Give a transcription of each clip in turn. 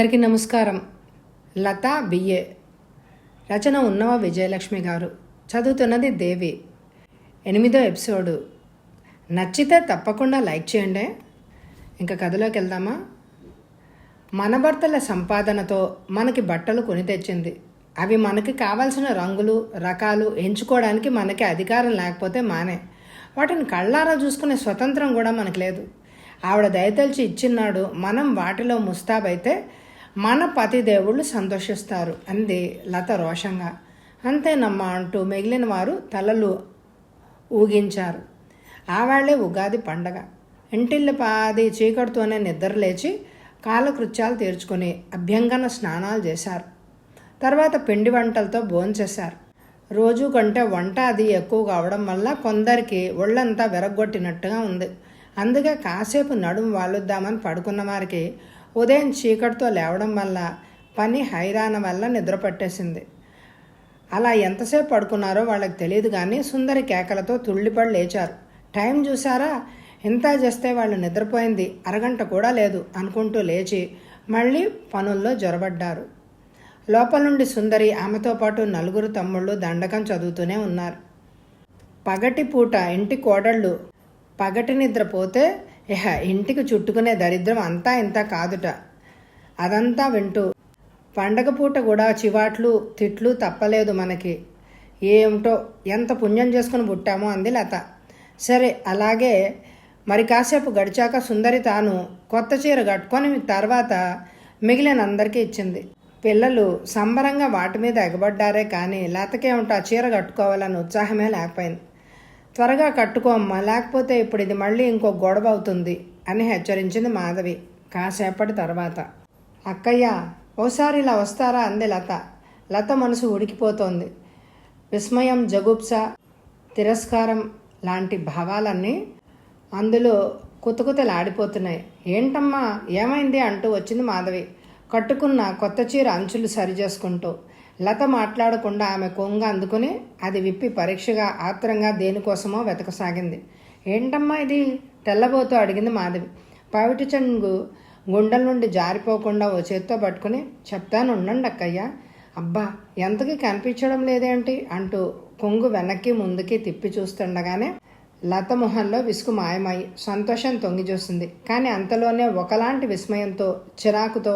అందరికీ నమస్కారం. లతా బిఏ. రచన ఉన్నవ విజయలక్ష్మి గారు. చదువుతున్నది దేవి. ఎనిమిదో ఎపిసోడు. నచ్చితే తప్పకుండా లైక్ చేయండి. ఇంకా కథలోకి వెళ్దామా? మన భర్తల సంపాదనతో మనకి బట్టలు కొని తెచ్చింది. అవి మనకి కావాల్సిన రంగులు రకాలు ఎంచుకోవడానికి మనకి అధికారం లేకపోతే మానే. వాటిని కళ్ళారా చూసుకునే స్వతంత్రం కూడా మనకు లేదు. ఆవిడ దయతలిచి ఇచ్చిన్నాడు మనం వాటిలో ముస్తాబైతే మన పతిదేవుళ్ళు సంతోషిస్తారు అంది లత రోషంగా. అంతేనమ్మా అంటూ మిగిలిన వారు తలలు ఊగించారు. ఆవాళ్ళే ఉగాది పండగ. ఇంటిల్లి పాది చీకటితోనే నిద్ర లేచి కాలకృత్యాలు తీర్చుకొని అభ్యంగన స్నానాలు చేశారు. తర్వాత పిండి వంటలతో భోంచేశారు. రోజు కంటే వంట అది ఎక్కువ కావడం వల్ల కొందరికి ఒళ్ళంతా విరగొట్టినట్టుగా ఉంది. అందుకే కాసేపు నడుము వాలుద్దామని పడుకున్న వారికి ఉదయం చీకటితో లేవడం వల్ల పని హైరాణ వల్ల నిద్ర పట్టేసింది. అలా ఎంతసేపు పడుకున్నారో వాళ్ళకి తెలియదు కానీ సుందరి కేకలతో తుళ్ళిపడి లేచారు. టైం చూసారా ఇంత చేస్తే వాళ్ళు నిద్రపోయింది. అరగంట కూడా లేదు అనుకుంటూ లేచి మళ్ళీ పనుల్లో జొరబడ్డారు. లోపల నుండి సుందరి ఆమెతో పాటు నలుగురు తమ్ముళ్ళు దండకం చదువుతూనే ఉన్నారు. పగటి పూట ఇంటి కోడళ్ళు పగటి నిద్రపోతే ఇహ ఇంటికి చుట్టుకునే దరిద్రం అంతా ఇంత కాదుట. అదంతా వింటూ పండగ పూట కూడా చివాట్లు తిట్లు తప్పలేదు మనకి. ఏమిటో ఎంత పుణ్యం చేసుకుని పుట్టామో అంది లత. సరే అలాగే మరి కాసేపు గడిచాక సుందరి తాను కొత్త చీర కట్టుకొని తర్వాత మిగిలిన అందరికీ ఇచ్చింది. పిల్లలు సంబరంగా వాటి మీద ఎగబడ్డారే కానీ లతకేమిటో ఆ చీర కట్టుకోవాలని ఉత్సాహమే లేకపోయింది. త్వరగా కట్టుకోమ్మా లేకపోతే ఇప్పుడు ఇది మళ్ళీ ఇంకో గొడవ అవుతుంది అని హెచ్చరించింది మాధవి కాసేపటి తర్వాత. అక్కయ్య ఓసారి ఇలా వస్తారా అంది లత. లత మనసు ఉడికిపోతోంది. విస్మయం జగుప్స తిరస్కారం లాంటి భావాలన్నీ అందులో కుతకుతలాడిపోతున్నాయి. ఏంటమ్మా ఏమైంది అంటూ వచ్చింది మాధవి. కట్టుకున్న కొత్త చీర అంచులు సరిచేసుకుంటూ లత మాట్లాడకుండా ఆమె కొంగ అందుకుని అది విప్పి పరీక్షగా ఆత్రంగా దేనికోసమో వెతకసాగింది. ఏంటమ్మా ఇది? తెల్లబోతూ అడిగింది మాధవి. పవిటి చెంగు గుండెల నుండి జారిపోకుండా ఓ చేత్తో పట్టుకుని చెప్తాను ఉండండి అక్కయ్య. అబ్బా ఎంతకి కనిపించడం లేదేంటి? అంటూ కొంగు వెనక్కి ముందుకి తిప్పి చూస్తుండగానే లత మొహంలో విసుగు మాయమై సంతోషం తొంగి చూసింది. కానీ అంతలోనే ఒకలాంటి విస్మయంతో చిరాకుతో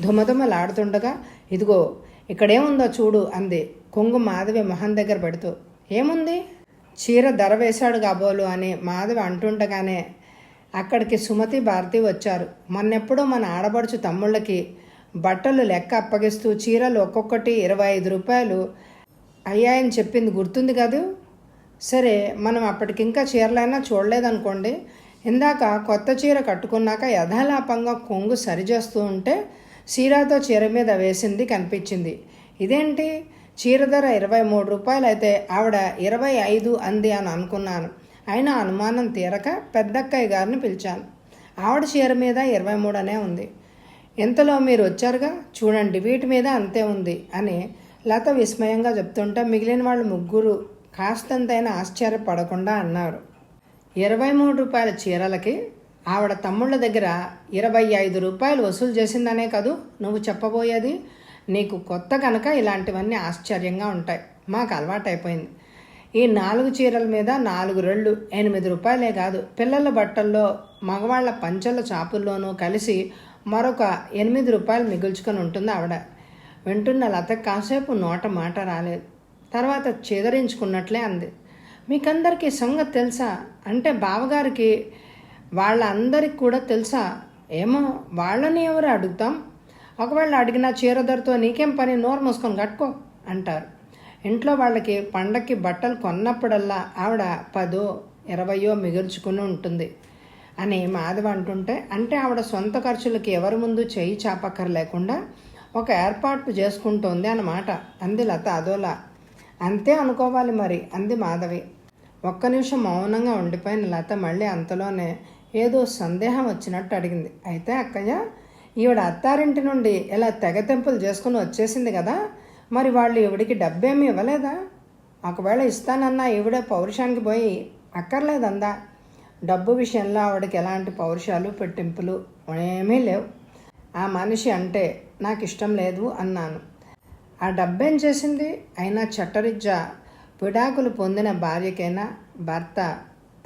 ధుమధుమలాడుతుండగా ఇదిగో ఇక్కడేముందో చూడు అంది. కొంగు మాధవి మొహం దగ్గర పెడుతూ ఏముంది? చీర ధర వేశాడు కాబోలు అని మాధవి అంటుండగానే అక్కడికి సుమతి భారతి వచ్చారు. మొన్నెప్పుడో మన ఆడబడుచు తమ్ముళ్ళకి బట్టలు లెక్క అప్పగిస్తూ చీరలు ఒక్కొక్కటి ఇరవై ఐదు రూపాయలు అయ్యాయని చెప్పింది గుర్తుంది కదూ? సరే మనం అప్పటికింకా చీరలైనా చూడలేదనుకోండి. ఇందాక కొత్త చీర కట్టుకున్నాక యథాలాపంగా కొంగు సరిచేస్తూ ఉంటే చీరతో చీర మీద వేసింది కనిపించింది. ఇదేంటి? చీర ధర ఇరవై మూడు రూపాయలు అయితే ఆవిడ ఇరవై ఐదు అంది అని అనుకున్నాను. అయినా అనుమానం తీరక పెద్దక్కయ్య గారిని పిలిచాను. ఆవిడ చీర మీద ఇరవై మూడు అనే ఉంది. ఇంతలో మీరు వచ్చారుగా? చూడండి వీటి మీద అంతే ఉంది అని లత విస్మయంగా చెప్తుంటే మిగిలిన వాళ్ళు ముగ్గురు కాస్తంతైనా ఆశ్చర్యపడకుండా అన్నారు. ఇరవై మూడు రూపాయల చీరలకి ఆవిడ తమ్ముళ్ళ దగ్గర ఇరవై ఐదు రూపాయలు వసూలు చేసిందనే కదూ? నువ్వు చెప్పబోయేది? నీకు కొత్త కనుక ఇలాంటివన్నీ ఆశ్చర్యంగా ఉంటాయి. మాకు అలవాటైపోయింది. ఈ నాలుగు చీరల మీద నాలుగు రెళ్ళు ఎనిమిది రూపాయలే కాదు. పిల్లల బట్టల్లో మగవాళ్ళ పంచల చాపుల్లోనూ కలిసి మరొక ఎనిమిది రూపాయలు మిగుల్చుకొని ఉంటుంది ఆవిడ. వింటున్న లత కాసేపు నోట మాట రాలేదు. తర్వాత చేదరించుకున్నట్లే అంది. మీకందరికీ సంగతి తెలుసా? అంటే బావగారికి వాళ్ళందరికి కూడా తెలుసా? ఏమో వాళ్ళని ఎవరు అడుగుతాం? ఒకవేళ అడిగిన చీరదరతో నీకేం పని? నోరు మూసుకొని కట్టుకో అంటారు. ఇంట్లో వాళ్ళకి పండక్కి బట్టలు కొన్నప్పుడల్లా ఆవిడ పదో ఇరవయో మిగుల్చుకుని ఉంటుంది అని మాధవ అంటుంటే అంటే ఆవిడ సొంత ఖర్చులకి ఎవరి ముందు చేయి చాపక్కర లేకుండా ఒక ఏర్పాటు చేసుకుంటోంది అన్నమాట. అంది లత అదోలా. అంతే అనుకోవాలి మరి అంది మాధవి. ఒక్క నిమిషం మౌనంగా ఉండిపోయిన లత మళ్ళీ అంతలోనే ఏదో సందేహం వచ్చినట్టు అడిగింది. అయితే అక్కయ్య ఈవిడ అత్తారింటి నుండి ఇలా తెగతెంపులు చేసుకుని వచ్చేసింది కదా మరి వాళ్ళు ఈవిడికి డబ్బేమీ ఇవ్వలేదా? ఒకవేళ ఇస్తానన్నా ఈవిడే పౌరుషానికి పోయి అక్కర్లేదందా? డబ్బు విషయంలో ఆవిడకి ఎలాంటి పౌరుషాలు పెట్టింపులు ఏమీ లేవు. ఆ మనిషి అంటే నాకు ఇష్టం లేదు అన్నాను. ఆ డబ్బేం చేసింది? అయినా చట్టరిజ్జా విడాకులు పొందిన భార్యకైనా? భర్త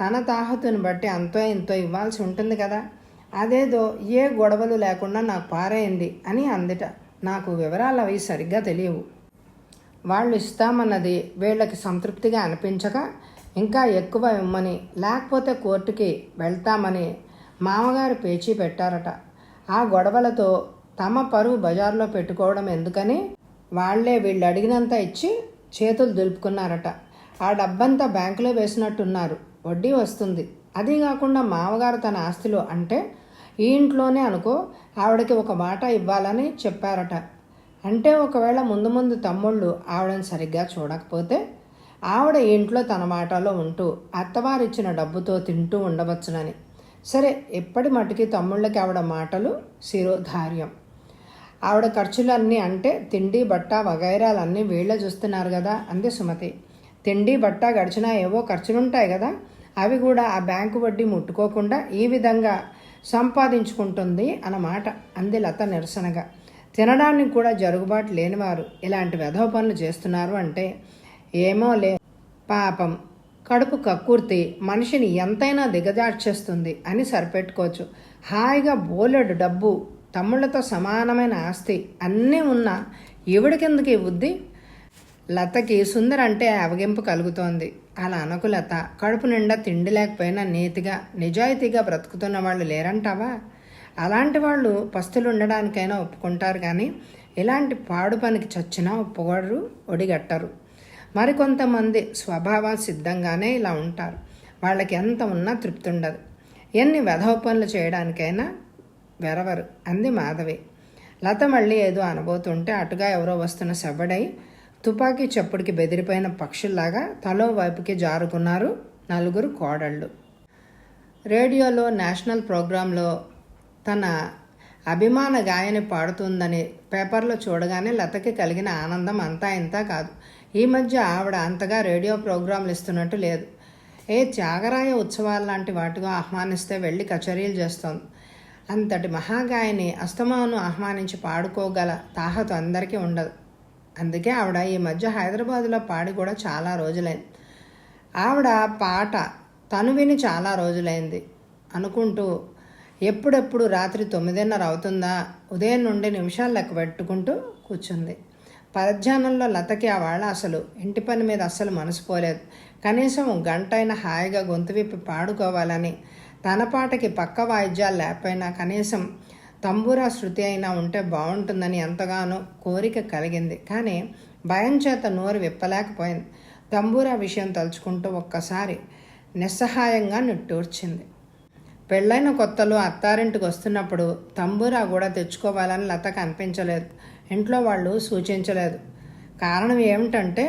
తన తాహతుని బట్టి అంతో ఇంతో ఇవ్వాల్సి ఉంటుంది కదా. అదేదో ఏ గొడవలు లేకుండా నాకు పారైంది అని అందిట. నాకు వివరాలు అవి సరిగ్గా తెలియవు. వాళ్ళు ఇస్తామన్నది వీళ్ళకి సంతృప్తిగా అనిపించక ఇంకా ఎక్కువ ఇమ్మని లేకపోతే కోర్టుకి వెళ్తామని మామగారు పేచీ పెట్టారట. ఆ గొడవలతో తమ పరువు బజార్లో పెట్టుకోవడం ఎందుకని వాళ్ళే వీళ్ళు అడిగినంత ఇచ్చి చేతులు దులుపుకున్నారట. ఆ డబ్బంతా బ్యాంకులో వేసినట్టున్నారు. వడ్డీ వస్తుంది. అది కాకుండా మామగారు తన ఆస్తిలో అంటే ఈ ఇంట్లోనే అనుకో ఆవిడకి ఒక మాట ఇవ్వాలని చెప్పారట. అంటే ఒకవేళ ముందు ముందు తమ్ముళ్ళు ఆవిడని సరిగ్గా చూడకపోతే ఆవిడ ఇంట్లో తన మాటలో ఉంటూ అత్తవారిచ్చిన డబ్బుతో తింటూ ఉండవచ్చునని. సరే ఎప్పటి మటుకి తమ్ముళ్ళకి ఆవిడ మాటలు శిరోధార్యం. ఆవిడ ఖర్చులన్నీ అంటే తిండి బట్ట వగైరాలన్నీ వీళ్ళే చూస్తున్నారు కదా అంది సుమతి. తిండి బట్ట గడిచినా ఏవో ఖర్చులుంటాయి కదా అవి కూడా ఆ బ్యాంకు వడ్డీ ముట్టుకోకుండా ఈ విధంగా సంపాదించుకుంటుంది అన్నమాట. అంది లత నిరసనగా. తినడానికి కూడా జరుగుబాటు లేనివారు ఇలాంటి వెధవ పనులు చేస్తున్నారు అంటే ఏమో లే. పాపం. కడుపు కక్కుర్తి. మనిషిని ఎంతైనా దిగజార్చేస్తుంది అని సరిపెట్టుకోవచ్చు. హాయిగా బోలెడు డబ్బు తమ్ముళ్ళతో సమానమైన ఆస్తి అన్నీ ఉన్నా కిందకి ఇవ్వుద్ది లతకి సుందర్ అంటే అవగింపు కలుగుతోంది. అలా అనుకులత కడుపు నిండా తిండి లేకపోయినా నీతిగా నిజాయితీగా బ్రతుకుతున్న వాళ్ళు లేరంటావా? అలాంటి వాళ్ళు పస్తులు ఉండడానికైనా ఒప్పుకుంటారు కానీ ఇలాంటి పాడు పనికి చచ్చినా ఒప్పుకోరు ఒడిగట్టరు. మరికొంతమంది స్వభావం సిద్ధంగానే ఇలా ఉంటారు. వాళ్ళకి ఎంత ఉన్నా తృప్తి ఉండదు. ఎన్ని వెధవ పనులు చేయడానికైనా వెరవరు. అంది మాధవి. లత మళ్ళీ ఏదో అనబోతుంటే అటుగా ఎవరో వస్తున్న సెవ్వడై తుపాకీ చప్పుడికి బెదిరిపోయిన పక్షుల్లాగా తలో వైపుకి జారుకున్నారు నలుగురు కోడళ్ళు. రేడియోలో నేషనల్ ప్రోగ్రాంలో తన అభిమాన గాయని పాడుతుందని పేపర్లో చూడగానే లతకి కలిగిన ఆనందం అంతా ఇంతా కాదు. ఈ మధ్య ఆవిడ అంతగా రేడియో ప్రోగ్రాంలు ఇస్తున్నట్టు లేదు. ఏ త్యాగరాయ ఉత్సవాలు లాంటి వాటిగా ఆహ్వానిస్తే వెళ్ళి కచేరీలు చేస్తోంది. అంతటి మహాగాయని అస్తమాను ఆహ్వానించి పాడుకోగల తాహతు అందరికీ ఉండదు. అందుకే ఆవిడ ఈ మధ్య హైదరాబాద్లో పాడి కూడా చాలా రోజులైంది. ఆవిడ పాట తను విని చాలా రోజులైంది. అనుకుంటూ ఎప్పుడెప్పుడు రాత్రి తొమ్మిదిన్నర అవుతుందా? ఉదయం నుండి నిమిషాలు లెక్క పెట్టుకుంటూ కూర్చుంది. పరధ్యానంలో లతకి ఆ వాళ్ళ అసలు ఇంటి పని మీద అస్సలు మనసు పోలేదు. కనీసం అయినా హాయిగా గొంతు విప్పి పాడుకోవాలని తన పాటకి పక్క వాయిద్యాలు లేకపోయినా కనీసం తంబూరా శృతి అయినా ఉంటే బాగుంటుందని ఎంతగానో కోరిక కలిగింది. కానీ భయం చేత నోరు విప్పలేకపోయింది. తంబూరా విషయం తలుచుకుంటూ ఒక్కసారి నిస్సహాయంగా నిట్టూర్చింది. పెళ్ళైన కొత్తలో అత్తారింటికి వస్తున్నప్పుడు తంబూరా కూడా తెచ్చుకోవాలని లతకు అనిపించలేదు. ఇంట్లో వాళ్ళు సూచించలేదు. కారణం ఏమిటంటే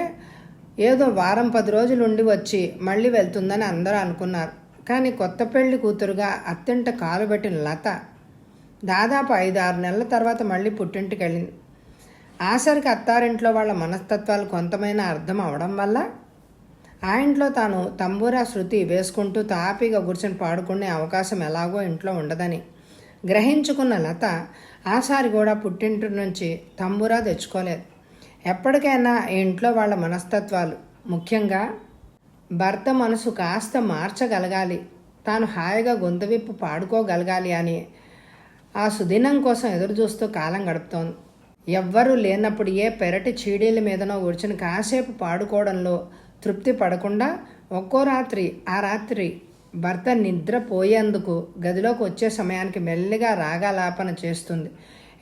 ఏదో వారం పది రోజులు ఉండి వచ్చి మళ్ళీ వెళ్తుందని అందరూ అనుకున్నారు. కానీ కొత్త పెళ్ళి కూతురుగా అత్యంత కాలుబెట్టిన లత దాదాపు ఐదు ఆరు నెలల తర్వాత మళ్ళీ పుట్టింటికి వెళ్ళింది. ఆసరికి అత్తారింట్లో వాళ్ళ మనస్తత్వాలు కొంతమైన అర్థం అవడం వల్ల ఆ ఇంట్లో తాను తంబూరా శృతి వేసుకుంటూ తాపీగా కూర్చొని పాడుకునే అవకాశం ఎలాగో ఇంట్లో ఉండదని గ్రహించుకున్న లత ఆసారి కూడా పుట్టింటి నుంచి తంబూరా తెచ్చుకోలేదు. ఎప్పటికైనా ఇంట్లో వాళ్ళ మనస్తత్వాలు ముఖ్యంగా భర్త మనసు కాస్త మార్చగలగాలి తాను హాయిగా గొంతు విప్పు పాడుకోగలగాలి అని ఆ సుదినం కోసం ఎదురు చూస్తూ కాలం గడుపుతోంది. ఎవ్వరూ లేనప్పుడు ఏ పెరటి చీడీల మీదనో కూర్చుని కాసేపు పాడుకోవడంలో తృప్తి పడకుండా ఒక్కో రాత్రి ఆ రాత్రి భర్త నిద్రపోయేందుకు గదిలోకి వచ్చే సమయానికి మెల్లిగా రాగాలాపన చేస్తుంది.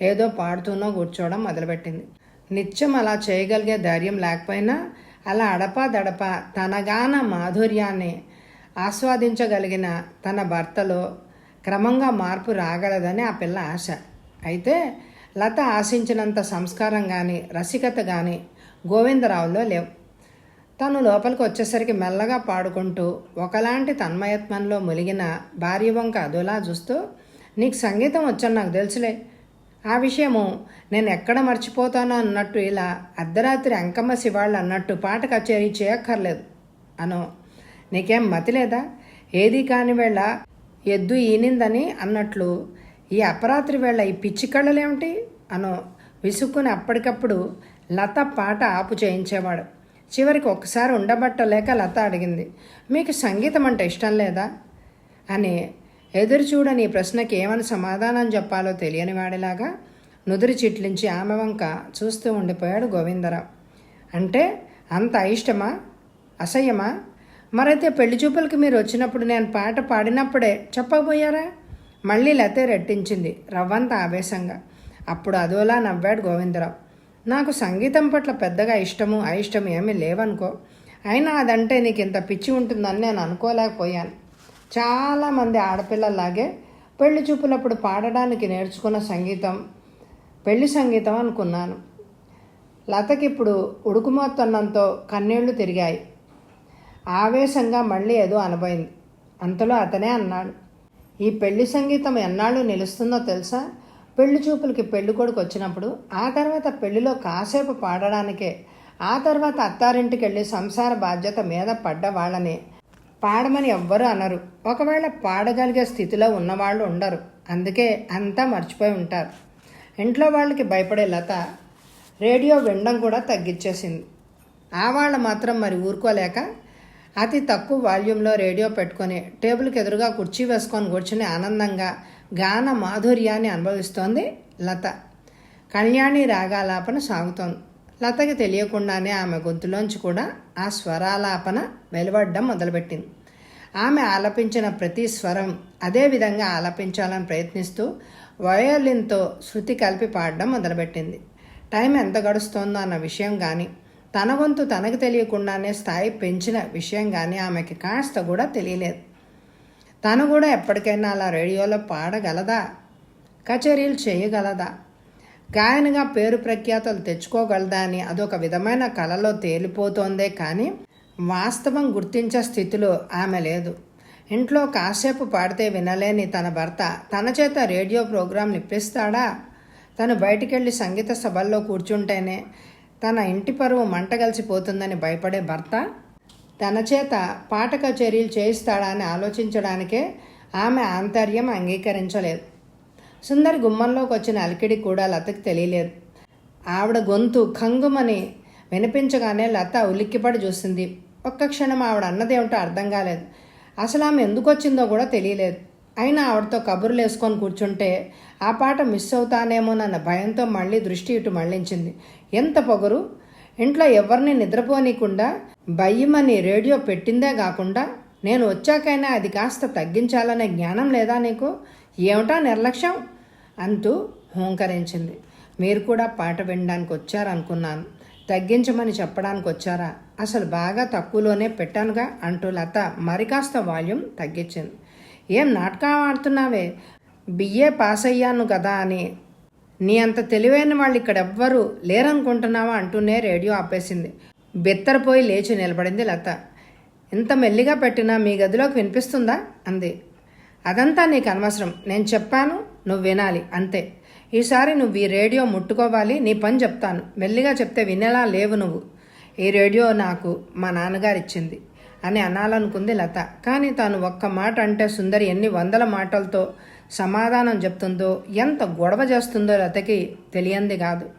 ఏదో పాడుతూనో కూర్చోవడం మొదలుపెట్టింది. నిత్యం అలా చేయగలిగే ధైర్యం లేకపోయినా అలా అడపా దడపా తనగాన మాధుర్యాన్ని ఆస్వాదించగలిగిన తన భర్తలో క్రమంగా మార్పు రాగలదని ఆ పిల్ల ఆశ. అయితే లత ఆశించినంత సంస్కారం కానీ రసికత కానీ గోవిందరావులో లేవు. తను లోపలికి వచ్చేసరికి మెల్లగా పాడుకుంటూ ఒకలాంటి తన్మయత్వంలో ములిగిన భార్య వంక అదోలా చూస్తూ నీకు సంగీతం వచ్చని నాకు తెలుసులే. ఆ విషయము నేను ఎక్కడ మర్చిపోతానో అన్నట్టు ఇలా అర్ధరాత్రి అంకమ్మ శివాళ్ళు అన్నట్టు పాట కచేరీ చేయక్కర్లేదు. అనో. నీకేం మతి లేదా? ఏది కాని వేళ ఎద్దు ఈనిందని అన్నట్లు ఈ అపరాత్రి వేళ ఈ పిచ్చి కళ్ళలేమిటి? అనో విసుక్కుని అప్పటికప్పుడు లత పాట ఆపు చేయించేవాడు. చివరికి ఒక్కసారి ఉండబట్టలేక లత అడిగింది మీకు సంగీతం అంటే ఇష్టం లేదా? అని ఎదురు చూడని ప్రశ్నకి ఏమని సమాధానం చెప్పాలో తెలియని వాడిలాగా నుదురు చిట్లించి ఆమె వంక చూస్తూ ఉండిపోయాడు గోవిందరావు. అంటే అంత అయిష్టమా? అసహ్యమా? మరైతే పెళ్ళి చూపులకి మీరు వచ్చినప్పుడు నేను పాట పాడినప్పుడే చెప్పకపోయారా మళ్ళీ లతే రెట్టించింది రవ్వంత ఆవేశంగా. అప్పుడు అదోలా నవ్వాడు గోవిందరావు. నాకు సంగీతం పట్ల పెద్దగా ఇష్టము అయిష్టము ఏమీ లేవనుకో. అయినా అదంటే నీకు ఇంత పిచ్చి ఉంటుందని నేను అనుకోలేకపోయాను. చాలామంది ఆడపిల్లలాగే పెళ్ళి చూపులప్పుడు పాడడానికి నేర్చుకున్న సంగీతం పెళ్ళి సంగీతం అనుకున్నాను. లతకి ఇప్పుడు ఉడుకుమోత్తన్నంతో కన్నీళ్ళు తిరిగాయి. ఆవేశంగా మళ్ళీ ఏదో అనబోయింది. అంతలో అతనే అన్నాడు. ఈ పెళ్ళి సంగీతం ఎన్నాళ్ళు నిలుస్తుందో తెలుసా? పెళ్ళి చూపులకి పెళ్ళి కొడుకు వచ్చినప్పుడు ఆ తర్వాత పెళ్ళిలో కాసేపు పాడడానికే ఆ తర్వాత అత్తారింటికి వెళ్ళి సంసార బాధ్యత మీద పడ్డ వాళ్ళని పాడమని ఎవ్వరూ అనరు. ఒకవేళ పాడగలిగే స్థితిలో ఉన్నవాళ్ళు ఉండరు. అందుకే అంతా మర్చిపోయి ఉంటారు. ఇంట్లో వాళ్ళకి భయపడే లత రేడియో వినడం కూడా తగ్గించేసింది ఆ వాళ్ళు మాత్రం మరి ఊరుకోలేక అతి తక్కువ వాల్యూమ్లో రేడియో పెట్టుకొని టేబుల్కి ఎదురుగా కుర్చీ వేసుకొని కూర్చుని ఆనందంగా గాన మాధుర్యాన్ని అనుభవిస్తోంది లత. కళ్యాణి రాగాలాపన సాగుతోంది. లతకి తెలియకుండానే ఆమె గొంతులోంచి కూడా ఆ స్వరాలాపన వెలువడ్డం మొదలుపెట్టింది. ఆమె ఆలపించిన ప్రతి స్వరం అదే విధంగా ఆలపించాలని ప్రయత్నిస్తూ వయోలిన్తో శృతి కలిపి పాడడం మొదలుపెట్టింది. టైం ఎంత గడుస్తోందో అన్న విషయం కానీ తన వంతు తనకు తెలియకుండానే స్థాయి పెంచిన విషయం కానీ ఆమెకి కాస్త కూడా తెలియలేదు. తను కూడా ఎప్పటికైనా అలా రేడియోలో పాడగలదా? కచేరీలు చేయగలదా? గాయనగా పేరు ప్రఖ్యాతలు తెచ్చుకోగలదా అని అదొక విధమైన కళలో తేలిపోతోందే కానీ వాస్తవం గుర్తించే స్థితిలో ఆమె లేదు. ఇంట్లో కాసేపు పాడితే వినలేని తన భర్త తన చేత రేడియో ప్రోగ్రాం ఇప్పిస్తాడా తను బయటికెళ్ళి సంగీత సభల్లో కూర్చుంటేనే తన ఇంటి పరువు మంటగలిసిపోతుందని భయపడే భర్త తన చేత పాట కచేరీలు చేయిస్తాడా అని ఆలోచించడానికే ఆమె ఆంతర్యం అంగీకరించలేదు. సుందరి గుమ్మంలోకి వచ్చిన అలికిడి కూడా లతకి తెలియలేదు. ఆవిడ గొంతు ఖంగుమని వినిపించగానే లత ఉలిక్కిపడి చూసింది. ఒక్క క్షణం ఆవిడ అన్నదేమిటో అర్థం కాలేదు. అసలు ఆమె ఎందుకు వచ్చిందో కూడా తెలియలేదు. అయినా ఆవిడతో కబుర్లు వేసుకొని కూర్చుంటే ఆ పాట మిస్ అవుతానేమోనన్న భయంతో మళ్ళీ దృష్టి ఇటు మళ్ళించింది. ఎంత పొగరు? ఇంట్లో ఎవరిని నిద్రపోనీకుండా బయ్యమని రేడియో పెట్టిందే కాకుండా నేను వచ్చాకైనా అది కాస్త తగ్గించాలనే జ్ఞానం లేదా నీకు? ఏమిటా నిర్లక్ష్యం? అంటూ హూంకరించింది. మీరు కూడా పాట వినడానికి వచ్చారనుకున్నాను. తగ్గించమని చెప్పడానికి వచ్చారా? అసలు బాగా తక్కువలోనే పెట్టానుగా అంటూ లత మరి కాస్త వాల్యూమ్ తగ్గించింది. ఏం నాటకం ఆడుతున్నావే? బిఏ పాస్ అయ్యాను కదా అని. నీ అంత తెలివైన వాళ్ళు ఇక్కడ ఎవ్వరు లేరనుకుంటున్నావా అంటూనే రేడియో ఆపేసింది. బెత్తరపోయి లేచి నిలబడింది లత. ఇంత మెల్లిగా పెట్టినా మీ గదిలోకి వినిపిస్తుందా? అంది. అదంతా నీకు అనవసరం. నేను చెప్పాను నువ్వు వినాలి అంతే. ఈసారి నువ్వు ఈ రేడియో ముట్టుకోవాలి నీ పని చెప్తాను. మెల్లిగా చెప్తే వినేలా లేవు నువ్వు. ఈ రేడియో నాకు మా నాన్నగారు ఇచ్చింది అని అనాలనుకుంది లత. కానీ తాను ఒక్క మాట అంటే సుందరి ఎన్ని వందల మాటలతో సమాధానం చెప్తుందో ఎంత గొడవ చేస్తుందో లతకి తెలియంది కాదు.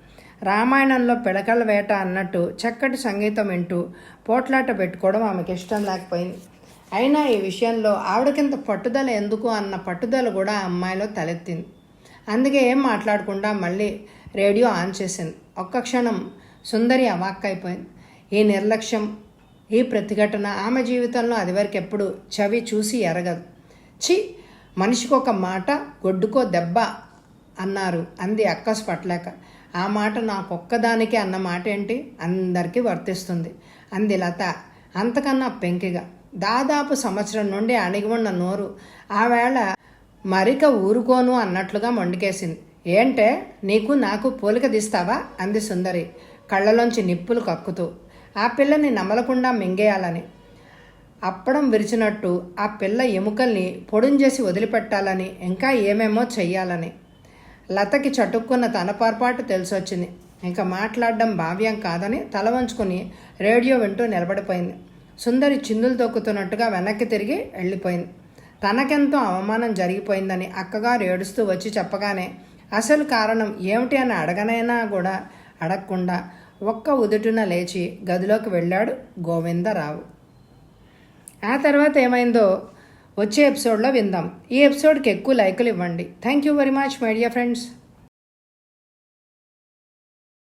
రామాయణంలో పిడకల వేట అన్నట్టు చక్కటి సంగీతం వింటూ పోట్లాట పెట్టుకోవడం ఆమెకి ఇష్టం లేకపోయింది. అయినా ఈ విషయంలో ఆవిడకింత పట్టుదల ఎందుకు అన్న పట్టుదల కూడా ఆ అమ్మాయిలో తలెత్తింది. అందుకే ఏం మాట్లాడకుండా మళ్ళీ రేడియో ఆన్ చేసింది. ఒక్క క్షణం సుందరి అవాక్కైపోయింది. ఈ నిర్లక్ష్యం ఈ ప్రతిఘటన ఆమె జీవితంలో అదివరకు ఎప్పుడు చవి చూసి ఎరగదు. చి మనిషికి ఒక మాట గొడ్డుకో దెబ్బ అన్నారు అంది అక్కసు పట్టలేక. ఆ మాట నాకొక్కదానికే అన్న మాట ఏంటి అందరికీ వర్తిస్తుంది అంది లత అంతకన్నా పెంకిగా. దాదాపు సంవత్సరం నుండి అణిగి ఉన్న నోరు ఆవేళ మరిక ఊరుకోను అన్నట్లుగా మొండికేసింది. ఏంటే నీకు నాకు పోలిక తీస్తావా? అంది సుందరి కళ్ళలోంచి నిప్పులు కక్కుతూ. ఆ పిల్లని నమలకుండా మింగేయాలని. అప్పడం విరిచినట్టు ఆ పిల్ల ఎముకల్ని పొడుంజేసి వదిలిపెట్టాలని ఇంకా ఏమేమో చెయ్యాలని. లతకి చటుక్కున్న తన పొరపాటు తెలిసొచ్చింది. ఇంకా మాట్లాడడం భావ్యం కాదని తల వంచుకొని రేడియో వింటూ నిలబడిపోయింది. సుందరి చిందులు తొక్కుతున్నట్టుగా వెనక్కి తిరిగి వెళ్ళిపోయింది. తనకెంతో అవమానం జరిగిపోయిందని అక్కగారు ఏడుస్తూ వచ్చి చెప్పగానే అసలు కారణం ఏమిటి అని అడగనైనా కూడా అడగకుండా ఒక్క ఉదుటున లేచి గదిలోకి వెళ్ళాడు గోవిందరావు. ఆ తర్వాత ఏమైందో వచ్చే ఎపిసోడ్లో విందాం. ఈ ఎపిసోడ్కి ఎక్కువ లైకులు ఇవ్వండి. Thank you very much my dear friends